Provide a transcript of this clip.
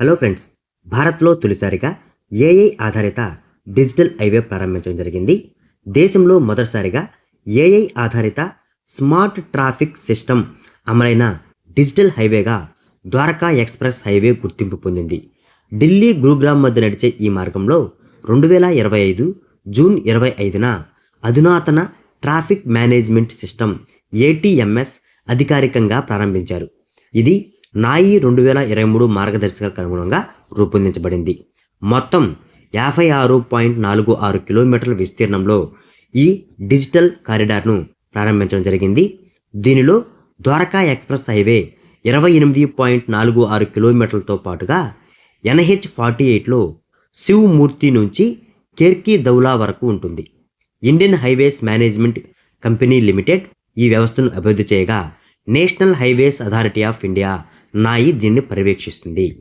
Hello friends భారత్లో తొలిసారిగా AI ఆధారిత డిజిటల్ హైవే ప్రారంభించడం జరిగింది. దేశంలో మొదటిసారిగా ఏఐ ఆధారిత స్మార్ట్ ట్రాఫిక్ సిస్టమ్ అమలైన డిజిటల్ హైవేగా ద్వారకా ఎక్స్ప్రెస్ హైవే గుర్తింపు పొందింది. ఢిల్లీ గురుగ్రామ్ మధ్య నడిచే ఈ మార్గంలో రెండు వేల ఇరవై ఐదు జూన్ ఇరవై ఐదున అధునాతన ట్రాఫిక్ మేనేజ్మెంట్ సిస్టమ్ ఏటీఎంఎస్ అధికారికంగా ప్రారంభించారు. ఇది నాయి రెండు వేల ఇరవై మూడు మార్గదర్శకాలకు అనుగుణంగా రూపొందించబడింది. మొత్తం యాభై ఆరు పాయింట్ నాలుగు ఆరు కిలోమీటర్ల విస్తీర్ణంలో ఈ డిజిటల్ కారిడార్ను ప్రారంభించడం జరిగింది. దీనిలో ద్వారకా ఎక్స్ప్రెస్ హైవే ఇరవై ఎనిమిది పాయింట్ నాలుగు ఆరు కిలోమీటర్లతో పాటుగా ఎన్హెచ్ ఫార్టీ ఎయిట్లో శివమూర్తి నుంచి కెర్కి దౌలా వరకు ఉంటుంది. Indian highways management company limited ఈ వ్యవస్థను అభివృద్ధి చేయగా national highways authority of India నాయి దీన్ని పర్యవేక్షిస్తుంది.